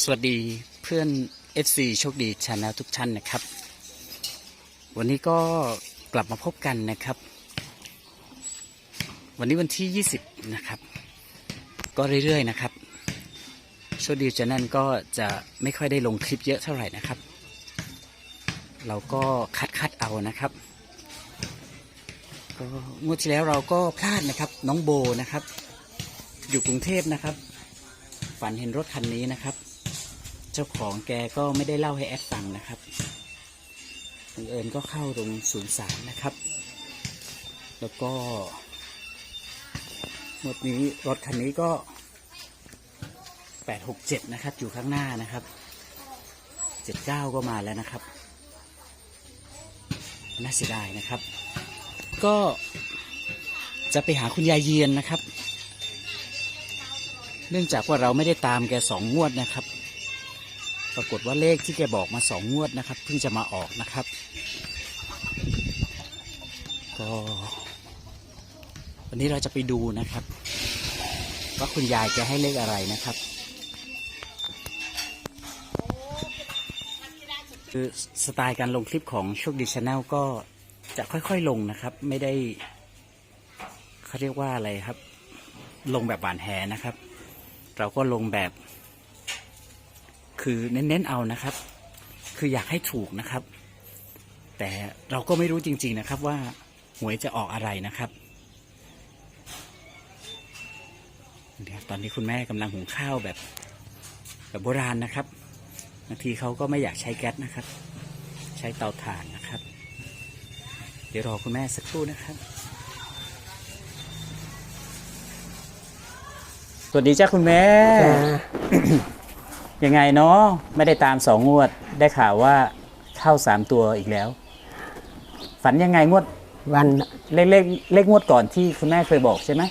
สวัสดีเพื่อน FC โชคดีชาแนลทุกท่านนะครับ วันนี้ก็กลับมาพบกันนะครับ วันนี้วันที่ 20 นะครับ ก็เรื่อยๆนะครับ โชคดีชาแนลก็จะไม่ค่อยได้ลงคลิปเยอะเท่าไหร่นะครับ เราก็คัดคัดๆเอานะครับก็งวดที่แล้วเราก็พลาดนะครับ น้องโบนะครับ อยู่กรุงเทพนะครับ ฝันเห็นรถคันนี้นะครับ เจ้าของแกก็ไม่ได้เล่าให้แอดฟังนะครับบังเอิญก็เข้าตรงศูนย์สามนะครับ แล้วก็หมดนี้รถคันนี้ก็แปดหกเจ็ดนะครับ อยู่ข้างหน้านะครับเจ็ดเก้าก็มาแล้วนะครับ น่าเสียดายนะครับ ก็จะไปหาคุณยายเยียนนะครับ เนื่องจากว่าเราไม่ได้ตามแกสองงวดนะครับ ปรากฏว่าเลขที่แกบอกมาสองงวดนะครับ เพิ่งจะมาออกนะครับก็วันนี้เราจะไปดูนะครับ ว่าคุณยายแกให้เลขอะไรนะครับคือสไตล์การลงคลิปของโชคดีชาแนลก็จะค่อยๆลงนะครับ ไม่ได้เขาเรียกว่าอะไรครับ ลงแบบหวานแหนะครับ เราก็ลงแบบ คือเน้นๆเอานะครับ คืออยากให้ถูกนะครับ แต่เราก็ไม่รู้จริง ๆนะครับว่าหวยจะออกอะไรนะครับเดี๋ยวตอนนี้คุณแม่กำลังหุงข้าวแบบ แบบโบราณนะครับบางทีเขาก็ไม่อยากใช้แก๊สนะครับ ใช้เตาถ่านนะครับ เดี๋ยวรอคุณแม่สักครู่นะครับ สวัสดีจ้าคุณแม่จ้า ยังไงเนาะไม่ได้ตามสองงวดได้ข่าวว่าเข้าสามตัวอีกแล้ว ฝันยังไงงวดวันเลขเลขเลขงวดก่อนที่คุณแม่เคยบอกใช่ไหม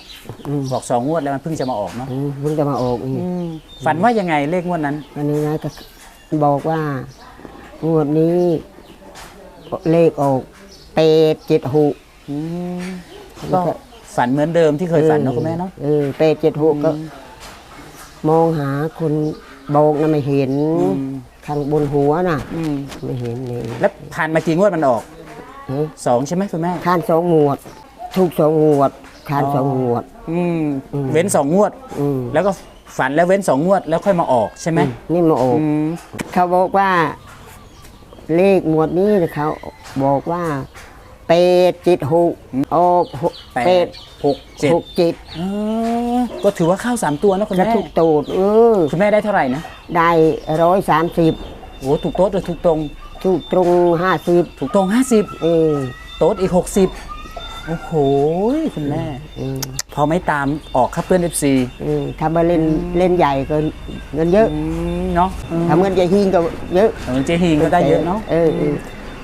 อืมบอกสองงวดแล้วมันเพิ่งจะมาออกเนาะอืมเพิ่งจะมาออกอีกฝันว่ายังไงเลขงวดนั้นวันนี้นะก็บอกว่างวดนี้เลขออกเปดเจ็ดหกก็ฝันเหมือนเดิมที่เคยฝันเนาะคุณแม่เนาะ เออเปดเจ็ดหกก็ มองหาคน บอกนะไม่เห็นอืมข้างบนหัวน่ะอืมไม่เห็นเลยแล้วผ่านมากี่งวดมันออกเฮ้ยสองใช่ไหมคุณแม่ข้านสองงวด ทุกสองงวดข้านอ๋อสองงวดอืมอืมเว้นสองงวดอืมแล้วก็ฝันแล้วเว้นสองงวดแล้วค่อยมาออกใช่ไหมนี่มาออกอืมเขาบอกว่า เลขหมวดนี้นะเขาบอกว่า เปดจิตหกออกหกแปเปดดหกเจ็ดหกจิตเออก็ถือว่าเข้าสามตัวนะคุณจะแม่ถูกตูดเออคุณแม่ได้เท่าไหร่นะ ได้ร้อยสามสิบโอ้ถูกโต๊ดหรือถูกตรง ถูกตรงห้าสิบถูกตรงห้าสิบเออโต๊ดอีกหกสิบโอ้โหคุณแม่เออพอไม่ตามออกครับเพื่อนเอฟซีเออถ้ามาเล่นเล่นใหญ่ก็เงินเยอะเนาะถ้าเงินใหญ่หิงก็เยอะเออเจฮิงก็ได้เยอะเนาะเออเออ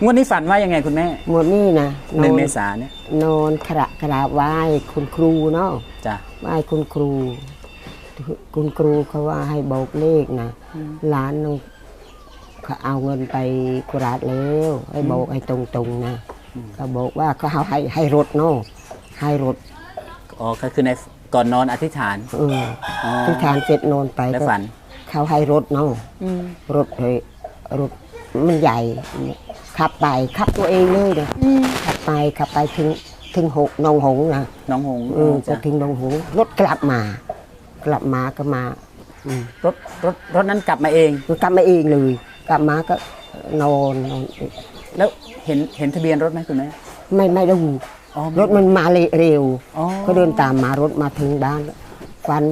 งวดนี้ฝันว่ายังไงคุณแม่หมวดนี้นะในนอนเมษาเนี่ยนอนกระกราบไหว้คุณครูเนาะจ้ะไหว้คุณครู คุณครูเขาว่าให้บอกเลขนะหลานน้องเขาเอาเงินไปกุราชแล้วให้บอกให้ตรงๆนะเขาบอกว่าเขาเอาให้ให้รถเนาะให้รถอ๋อก็คือในก่อนนอนอธิษฐานเอออ๋อที่ทานเสร็จนอนไปแล้วก็ฝันเขาให้รถเนาะรถเฮ้ยรถมันใหญ่ ขับไปขับตัวเองเลยนะขับไปขับไปถึงถึงหกนองหงส์นะน้องหงส์เออจะจ้ะถึงนองหงส์รถกลับมา กลับมาก็มาอืมรถรถรถนั้นกลับมาเองมันกลับมาเองเลย กลับมาก็นอนนอนแล้วเห็นเห็นทะเบียนรถไหมคุณแม่ไม่ไม่ดูอ๋อรถมันมาเร็วอ๋อก็เดินตามมารถมาถึงบ้านฟัน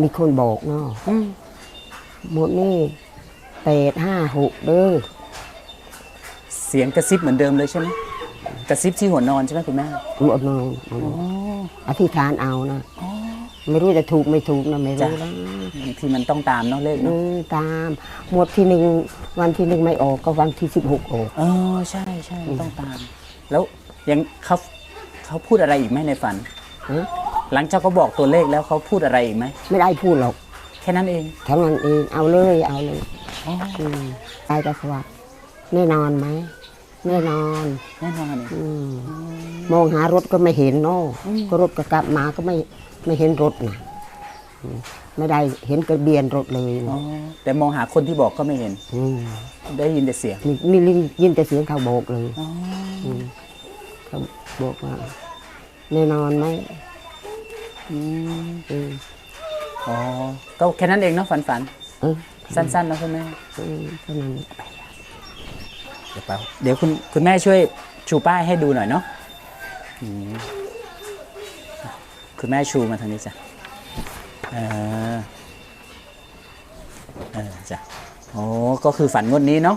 มีคนบอกเนาะอืมหมดนี่แปดห้าหกเด้อ เสียงกระซิบเหมือนเดิมเลยใช่ไหมกระซิบที่หัวนอนใช่ไหมคุณแม่หมดนอนอธิษฐานเอานะไม่รู้จะถูกไม่ถูกนะไม่จ้ะรู้นะบางทีมันต้องตามเนาะเลขเอเนาะอตามหมดที่หนึ่งวันที่หนึ่งไม่ออกก็วันที่สิบหกออกเออใช่ใช่ต้องตาม แล้วยังเขาเขาพูดอะไรอีกไหมในฝันฮะหลังจากเขาบอกตัวเลขแล้วเขาพูดอะไรอีกไหมไม่ได้พูดหรอกแค่นั้นเองทั้งนั้นเองเอาเลยเอาเลยอ๋ออืมไปแต่สวัสดแน่นอนไหม แน่นอนแน่นอนเลยอืมมองหารถก็ไม่เห็นเนาะก็รถก็กลับมาก็ไม่ไม่เห็นรถนะอืมไม่ได้เห็นกระเบียนรถเลยอ๋อนะแต่มองหาคนที่บอกก็ไม่เห็นมได้ยินแต่เสียงนี่นี่ยินแต่เสียงเขาโบกเลยอ๋อมเขาบอกว่าแน่นอนไหมอืมอืมอ๋อก็แค่นั้นเองเนาะฝันฝันเออๆสั้นๆเนอะคุณแม่อืมเท่านั้น เดี๋ยวเปล่าเดี๋ยวคุณคุณแม่ช่วยชูป้ายให้ดูหน่อยเนาะอืมคุณแม่ชูมาทางนี้จ้ะเออเออจ้ะโอ้ก็คือฝันงวดนี้เนาะ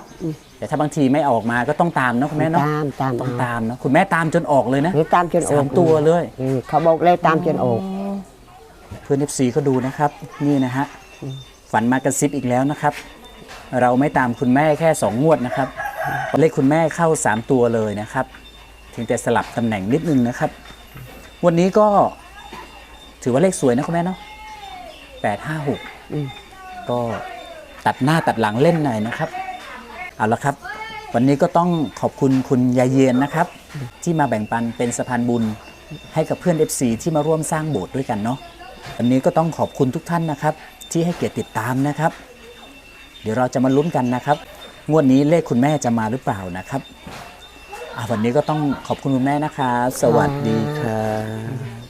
แต่ถ้าบางทีไม่ออกมาก็ต้องตามเนาะคุณแม่เนาะตามตามต้องเอาตามเนาะคุณแม่ตามจนออกเลยนะหรือตามจนออสากมตัวเลยออเขาบอกเลยตามจนออก เพื่อนเอฟซีก็ดูนะครับ นี่นะฮะฝันมากระซิบอีกแล้วนะครับ เราไม่ตามคุณแม่แค่สองงวดนะครับ เลขคุณแม่เข้าสามตัวเลยนะครับเพียงแต่สลับตำแหน่งนิดนึงนะครับ วันนี้ก็ถือว่าเลขสวยนะคุณแม่เนาะแปดห้าหกอืมก็ตัดหน้าตัดหลังเล่นหน่อยนะครับ เอาละครับ วันนี้ก็ต้องขอบคุณคุณยายเย็นนะครับ ที่มาแบ่งปันเป็นสะพานบุญให้กับเพื่อน FC ที่มาร่วมสร้างโบสถ์ด้วยกันเนาะวันนี้ก็ต้องขอบคุณทุกท่านนะครับ ที่ให้เกียรติติดตามนะครับ เดี๋ยวเราจะมาลุ้นกันนะครับ งวดนี้เลขคุณแม่จะมาหรือเปล่านะครับอ่าวันนี้ก็ต้องขอบคุณคุณแม่นะคะ สวัสดีค่ะ